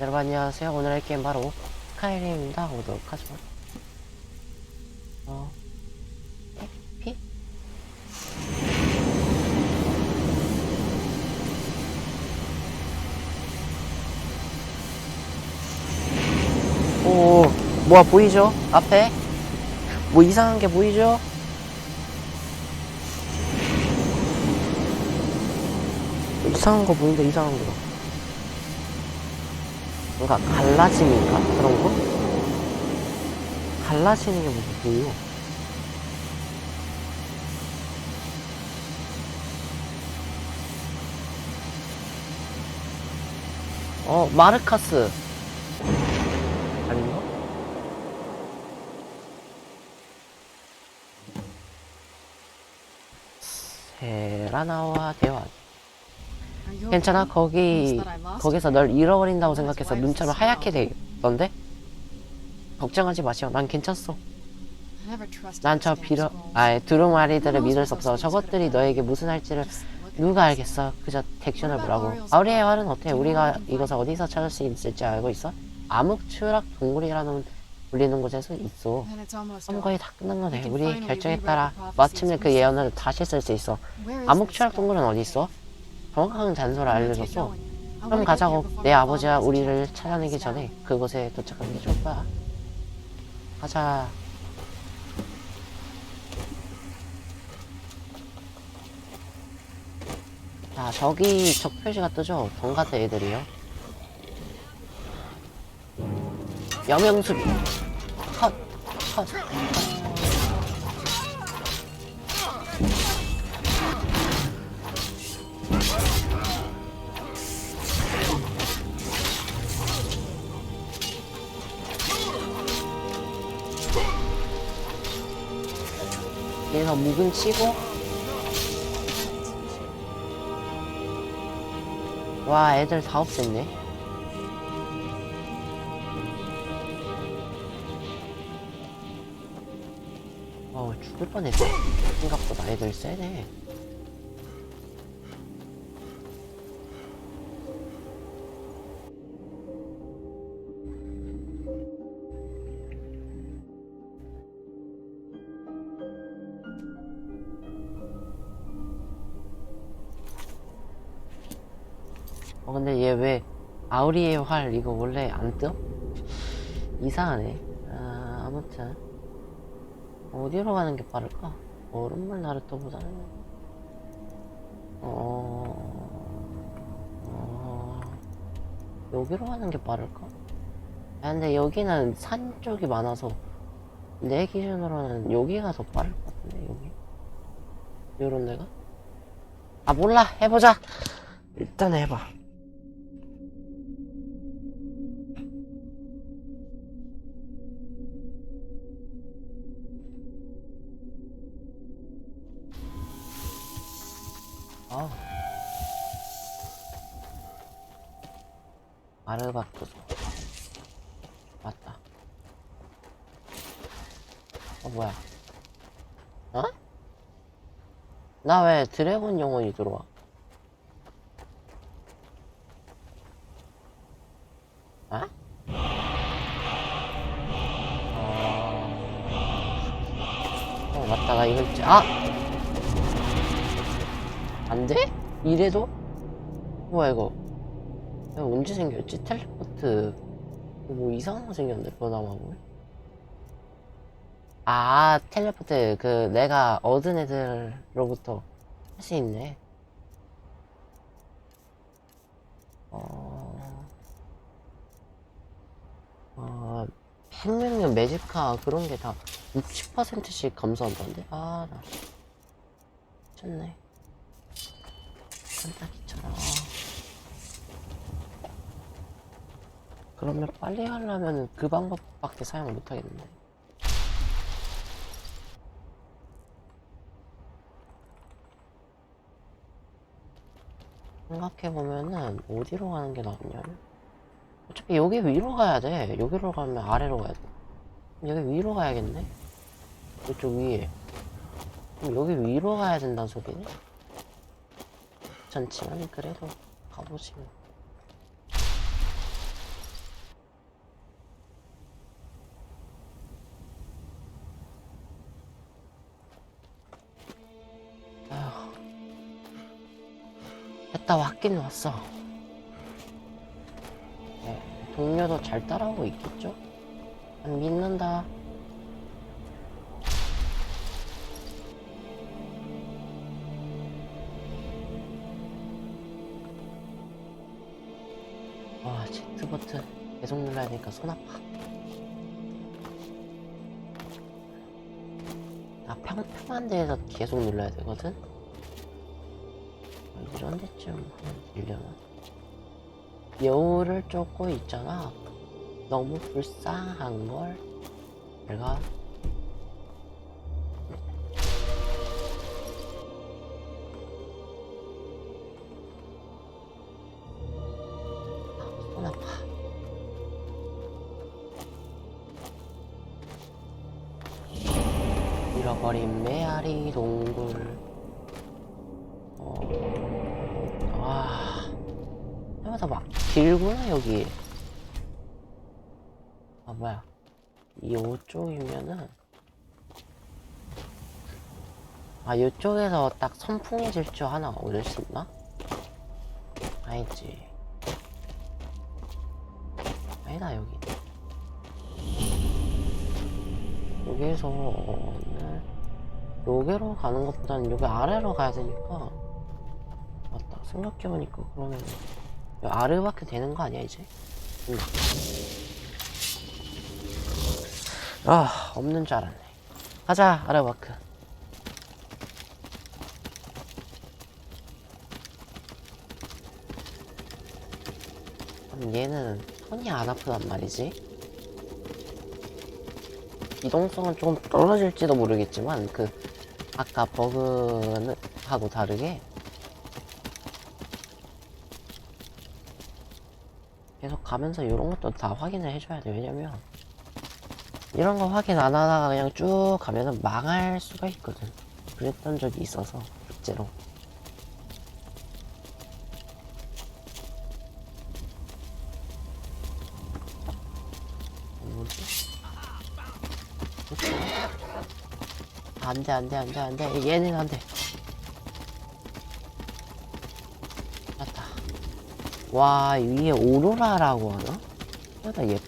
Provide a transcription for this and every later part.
여러분 안녕하세요. 오늘 할 게임 바로 스카이림입니다. 오도록 하죠. 어, 해피? 오, 뭐가 보이죠? 앞에? 뭐 이상한 게 보이죠? 이상한 거 보인다, 이상한 거. 뭔가 갈라짐인가? 그런 거? 갈라지는 게 보여? 어, 마르카스. 아닌가? 세라나와 대화. 괜찮아? 거기, 거기서 널 잃어버린다고 생각해서 눈처럼 하얗게 돼 있던데? 걱정하지 마시오. 난 괜찮소. 난 저 비려, 아예 두루마리들을 믿을 수 없어. 저것들이 너에게 무슨 할지를 누가 알겠어. 그저 덱션을 보라고. 아우리의 활은 어때? 우리가 이것을 어디서 찾을 수 있을지 알고 있어? 암흑추락 동굴이라는 불리는 곳에서 있어. 그럼 거의 다 끝난 거네. 우리 결정에 따라 마침내 그 예언을 다시 쓸 수 있어. 암흑추락 동굴은 어디 있어? 정확한 장소를 알려줬어. 그럼 가자고. 내 아버지가 우리를 찾아내기 전에 그곳에 도착하는 게 좋을 거야. 가자. 자, 저기 적 표시가 뜨죠? 동가드 애들이요. 여명수비. 컷, 컷. 얘 묵은 치고. 와 애들 다 없앴네. 어우 죽을 뻔했어 생각보다 애들 세네 어 근데 얘 왜 아우리의 활 이거 원래 안 떠? 이상하네 아 아무튼 어디로 가는 게 빠를까? 얼음물 나루토보다는 어... 어... 여기로 가는 게 빠를까? 아 근데 여기는 산 쪽이 많아서 내 기준으로는 여기가 더 빠를 것 같은데 여기 요런 데가? 아 몰라 해보자 일단 해봐 아르바토스. 맞다. 어, 뭐야. 어? 나 왜 드래곤 영혼이 들어와? 어? 어... 어, 맞다. 나 있지- 아! 안 돼? 이래도? 뭐야 이거 이거 언제 생겼지? 텔레포트 뭐 이상한 거 생겼는데 변화마블 아 텔레포트 그 내가 얻은 애들로부터 할 수 있네 어... 어... 생명력 매직카 그런 게 다 60%씩 감소한다는데? 아, 나. 미쳤네. 깜짝이처럼. 그러면 빨리 하려면 그 방법밖에 사용을 못 하겠는데. 생각해보면은 어디로 가는 게 낫냐면 어차피 여기 위로 가야 돼. 여기로 가면 아래로 가야 돼. 여기 위로 가야겠네. 이쪽 위에. 그럼 여기 위로 가야 된다는 소리네. 괜찮지만 그래도 가보지 뭐. 왔다 왔긴 왔어. 네, 동료도 잘 따라오고 있겠죠? 난 믿는다. 와, Z 버튼 계속 눌러야 되니까 손 아파. 나 평 평한 데에서 계속 눌러야 되거든? 어, 이런 데쯤 되려나? 여우를 쫓고 있잖아. 너무 불쌍한 걸? 내가 여기. 아 뭐야? 이 오쪽이면은 아 이쪽에서 딱 선풍의 질주 하나 얻을 수 있나? 아니지. 아니다 여기. 여기에서는 여기로 가는 것보다는 여기 아래로 가야 되니까 맞다 생각해보니까 그러면 아래밖에 되는 거 아니야 이제? 응. 아 없는 줄 알았네 가자 아래바크 그럼 얘는 손이 안 아프단 말이지 이동성은 조금 떨어질지도 모르겠지만 그 아까 버그하고 다르게 계속 가면서 이런 것도 다 확인을 해줘야 돼. 왜냐면 이런 거 확인 안 하다가 그냥 쭉 가면은 망할 수가 있거든. 그랬던 적이 있어서 실제로? 안돼 안돼 안돼 안돼. 얘는 안돼 맞다 와 위에 오로라라고 하나? 진짜 예쁘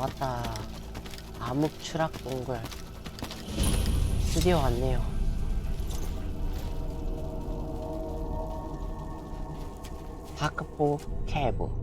왔다. 암흑 추락 동굴 드디어 왔네요. 다크포 캐브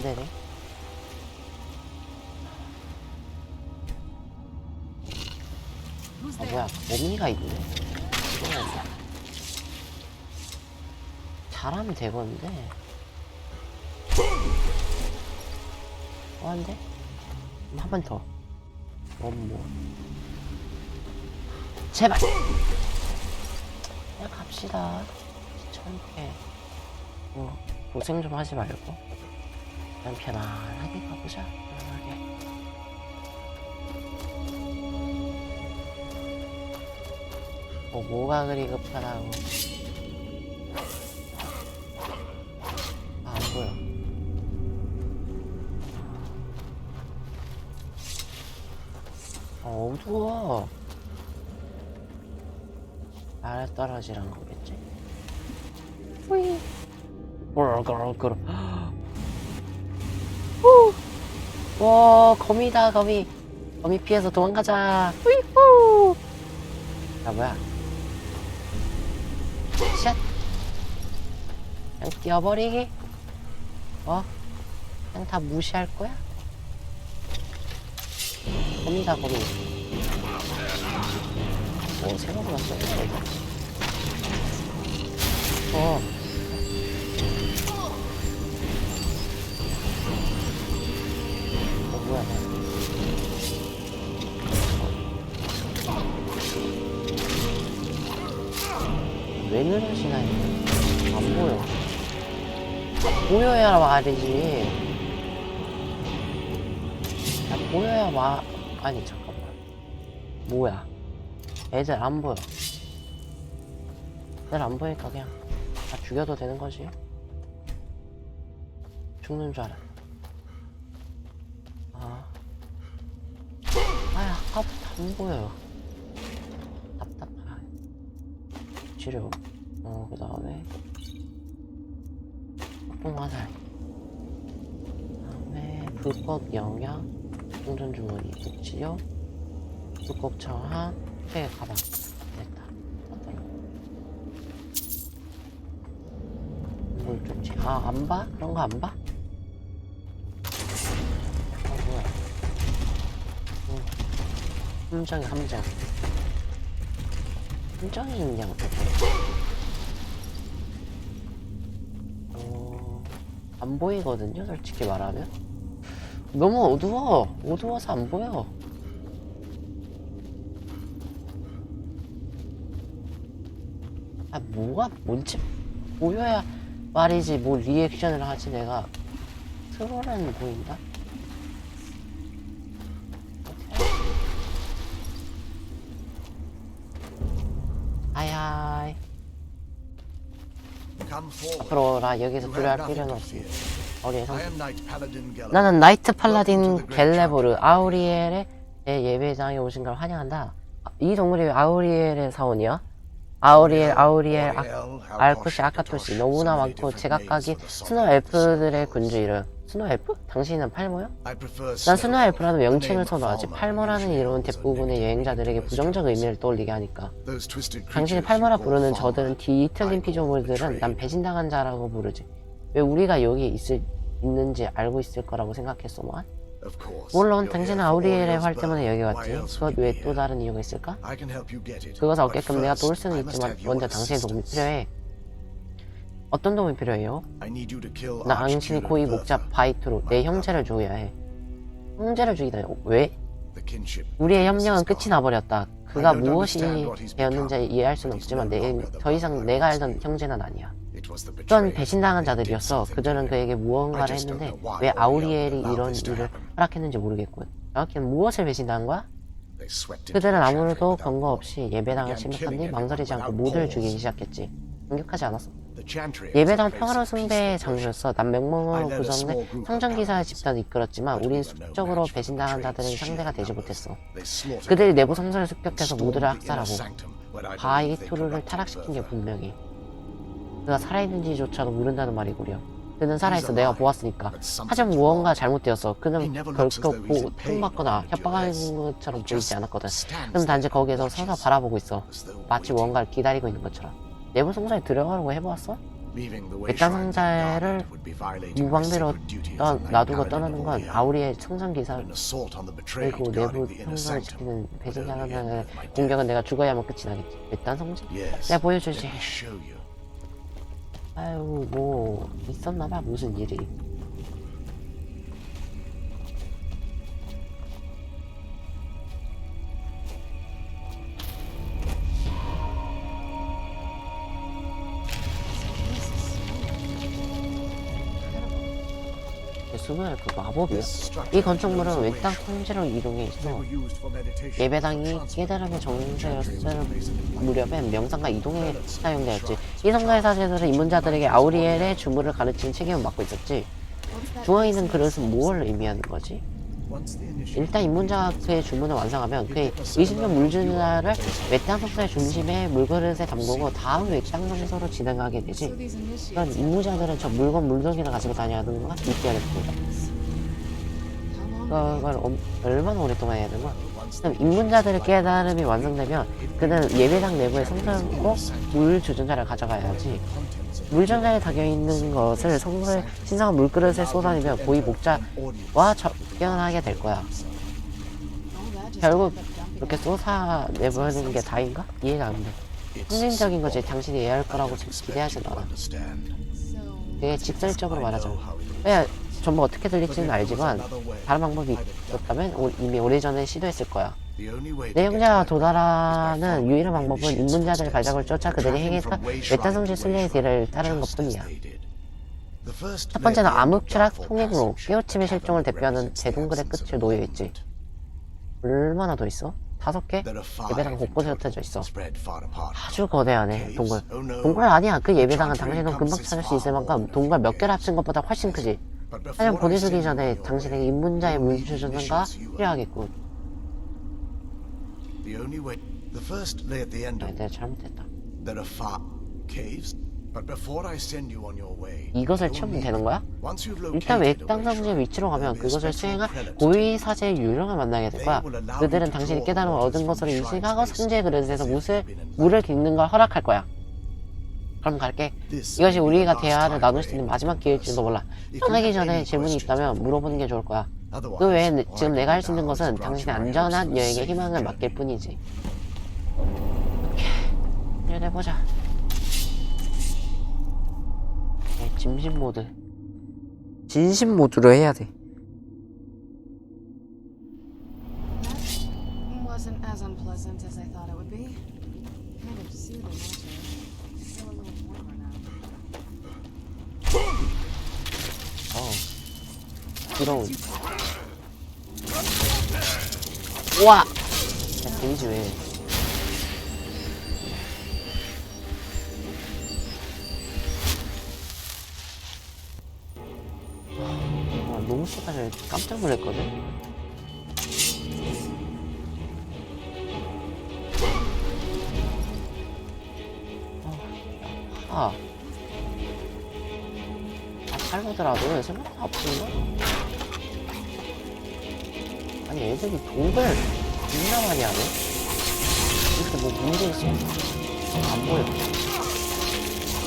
안 되네. 아 뭐야 범위가 있네. 이거 잘하면 되건데? 어 안 돼? 한 번 더. 원모 제발. 그냥 갑시다. 귀찮게 뭐 고생 좀 하지 말고 그냥 편안하게 가보자 편안하게. 뭐 뭐가 그리 급하다고. 아, 안 보여. 아 어두워. 아래 떨어지란 거겠지? 뿌이 그럭그럭그럭 와 거미다 거미 범위 피해서 도망가자. 후이후. 야 뭐야? 샷. 그냥 뛰어버리기. 어? 그냥 다 무시할 거야? 범이다 범이. 오 생각보다 이거. 어. 왜 늘으시나요? 안 보여. 보여야 말이지. 야, 보여야 마, 아니, 잠깐만. 뭐야. 애들 안 보여. 애들 안 보니까 그냥 다 죽여도 되는 거지. 죽는 줄 알아. 아. 아야, 아까부터 안 보여요. 답답하네. 치료. 어, 그 다음에. 폭풍화살. 다음에 불법 영양. 충전 주머니. 복치료. 불법 청한. 폐 가방. 됐다. 뭘 좋지? 아, 안 봐? 그런 거 안 봐? 함정이 함정. 함정이 어떻게. 어, 안 보이거든요, 솔직히 말하면. 너무 어두워. 어두워서 안 보여. 아, 뭐가, 뭔지 보여야 말이지, 뭐 리액션을 하지, 내가. 트롤은 보인다? 앞으로 나 여기서 have 필요는 Paladin Gellar. 나는 나이트 팔라딘 갤레보르 아우리엘의 내 예배장에 오신 걸 환영한다. 아, 이 동물이 왜 아우리엘의 사원이야? 아우리엘, 아우리엘, 아, 알코시, 아카토시 너무나 많고 제각각이 스노 엘프들의 군주 이름. 스노 엘프? 당신은 prefer 난 스노 엘프라는 명칭을 선호하지. Usually 이름은 대부분의 여행자들에게. 부정적 의미를 떠올리게 하니까. 당신이 call 부르는 저들은 뒤틀린 피조물들은. 난 배신당한 자라고 부르지. 왜 우리가 여기 있을, 있는지 알고 있을 거라고 생각했어, 뭐? 물론 당신은 아우리엘의 활 때문에. 여기 왔지. 그것 외에 또? 다른 이유가 있을까? 그것을 얻게끔 내가 도울 수는 있지만 먼저 당신의 도움이. 필요해. 어떤 도움이 필요해요? 나 당신이 Bertha, 목자 바이트로 내 형제를 죽여야 해. 형제를 죽이다니 왜? 우리의 협력은 끝이. 나버렸다. 그가 무엇이 되었는지 이해할 수는 없지만 내, 더 이상 내가 알던 형제는 아니야. Betrayers. 배신당한 자들이었어. 그들은. 그에게 무언가를 했는데 왜 아우리엘이 이런 일을. 허락했는지 모르겠군. 정확히는 무엇을 배신당한 거야? 그들은 아무도 without 근거. 없이 예배당을 침입한 뒤 망설이지 않고 모두를. 죽이기 시작했지. 공격하지 않았어. 예배당 평화로운 숭배의. 장소였어. 난 명목으로 구성된 성전기사의 집단을 이끌었지만 우린 수적으로 배신당한 자들에게 상대가 되지 못했어. 그들이 내부. 성전을 습격해서 모두를 학살하고 corrupted 타락시킨 게. 분명해. 그가 살아있는지조차도 모른다는 말이구려. 그는 살아있어. 내가 보았으니까. 하지만 무언가 잘못되었어. 그는 결코 고통받거나 협박하는 것처럼 보이지 않았거든. 그는 단지 거기에서 서서 바라보고 있어. 마치 무언가를 기다리고 있는 것처럼. 내부 성전에 들어가려고 해보았어? 상자를 무방비로 떠, a knight 놔두고 떠나는 건. 아우리의 the betrayed 그리고 내부 sanctum 지키는 death. 공격은 내가 죽어야만 끝이 나겠지. 성전? Yes. 내가 보여주지. 아유 뭐 있었나봐 무슨 일이. 수노의 그 마법이야. 이 건축물은 ancient. 성지로 이동해 있어. 예배당이. 깨달음의 enlightenment. 무렵엔 명상과 이동에 사용되었지. 이 성가의 사제들은 입문자들에게 아우리엘의 주문을 가르치는 책임을 맡고 있었지. 중앙에 있는 그릇은 무엇을 의미하는 거지? 일단 입문자가 그의 주문을 완성하면 그의 의심된 물주나를 외땅 성소의 중심에 물그릇에 담그고 다음 외땅 성소로 진행하게 되지. 그런 입문자들은 저 물건 물동이나 가지고 다녀야 하는 건가? 이때를 보다. 그걸 엄- 얼마나 오랫동안 해야 되나? 그럼 입문자들의 깨달음이 완성되면 그는 예배당 내부의 성전으로 물 주전자를 가져가야지. 물 전자에 담겨 있는 것을 성물을 신성한 물그릇에 쏟아내며 고이 목자와 접견하게 될 거야. 결국 이렇게 쏟아내버리는 게 다인가? 이해가 안 돼. 상징적인 거지 당신이 이해할 거라고 기대하진 않아. 되게 직설적으로 말하자면 왜 전부 어떻게 들릴지는 알지만 다른 방법이 있었다면 오- 이미 오래전에 시도했을 거야. The only way 내 to get 형제와 to it 도달하는 유일한 방법은 입문자들의 발작을 쫓아 그들이 행했던 메타성질 순례의 뒤를 따르는 것뿐이야. 첫 번째는 암흑 추락 통행으로 깨우침의 실종을 대표하는 대동글의 끝을 놓여있지. 얼마나 더 있어? 다섯 개? 예배당 곳곳에 흩어져 있어. 아주 거대하네, 동굴. 동굴 아니야. 그 예배당은 당신은 금방 찾을 수 있을 만큼 동굴 몇 개를 합친 것보다 훨씬 크지. 하지만 보내주기 전에 당신에게 입문자의 물주전가 필요하겠군. The only way. The first lay at the end 아, of 내가 잘못했다. there are far caves. But before I send you on your way, 이것을 채우면 되는 거야? 일단 외땅 성지의 shrine, 위치로 가면 그것을 수행한 고위 사제의 유령을 만나게 될 거야. 그들은 당신이 깨달음을 얻은 것으로 인식하고 성지의 그릇에서 물을, 물을 깃는 걸 허락할 거야. 그럼 갈게. 이것이 우리가 대화를 나눌 수 있는 마지막 기회일지도 몰라. 떠나기 전에 질문이 있다면 물어보는 게 좋을 거야. 그 외에 내- 지금 내가 할 수 있는 것은 당신의 안전한 여행에 희망을 맡길 뿐이지. 오케이. 이제 해보자. 네, 진심 모드. 진심 모드로 해야 돼. 부러운. 우와! 야, 데미지 왜. 와, 너무 쏟아져. 깜짝 놀랐거든? 아, 아, 살보더라도 생각보다 아픈가? 아니, 애들이 독을 존나 많이 하네? 이렇게 뭐 문제 있어? 안 보여.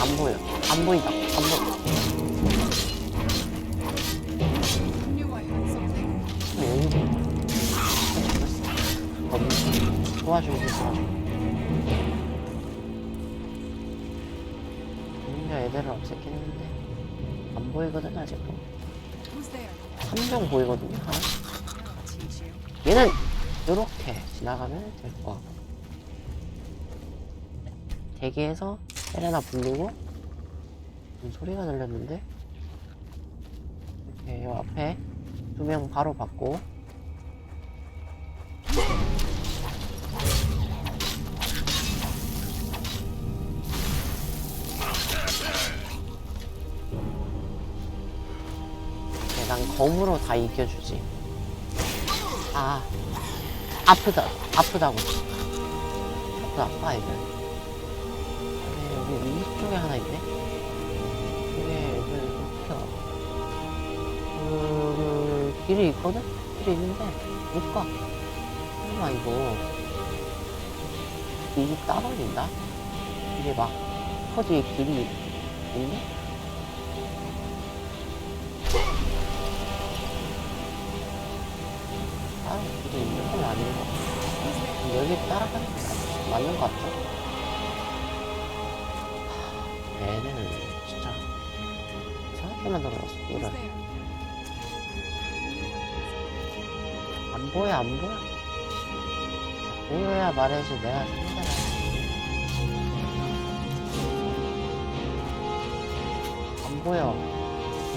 안 보여. 안 보인다. 안 보여. 어, 도와주고 도와줘. 진짜 애들을 없애긴 했는데 안 보이거든 아직도. Who's there? 한명 보이거든요. 하나. 얘는 이렇게 지나가면 될 것 같고. 대기해서 부르고 무슨 소리가 들렸는데? 이렇게 요 앞에 두 명 바로 받고. 네, 난 검으로 다 이겨주지 아 아프다 아프다고 아프다 아파 애들 네, 여기 위쪽에 하나 있네 이게 어떻게 와 그, 그 길이 있거든? 길이 있는데 못가 설마 이거 길이 따라진다? 이게 막 퍼지에 길이 있네? 길이 있는 건 아닌 것 같아 여기 따라가는 게 맞- 맞는 것 같아. 하, 얘는 진짜 이상하게 만들어놨어 there? 안 보여 안 보여? 보여야 말해야지 내가 상대를 안 보여.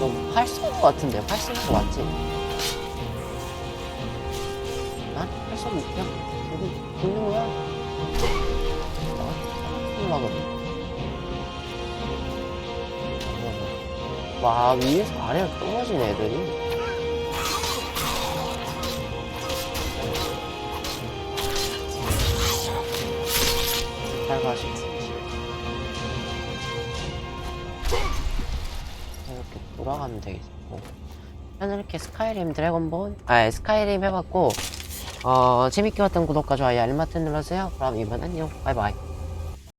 너 활 쏘는 거 같은데? 활 쏘는 거 맞지? 쏘는 그냥 여기 붙는 거야 올라가 와 위에서 아래로 떨어지네 애들이. 잘 가시고 이렇게 돌아가면 되겠고. 저는 이렇게 스카이림 드래곤본 아 스카이림 해봤고 어 재밌게 봤던 구독과 좋아요 알림 버튼 눌러주세요. 그럼 이번 안녕 바이바이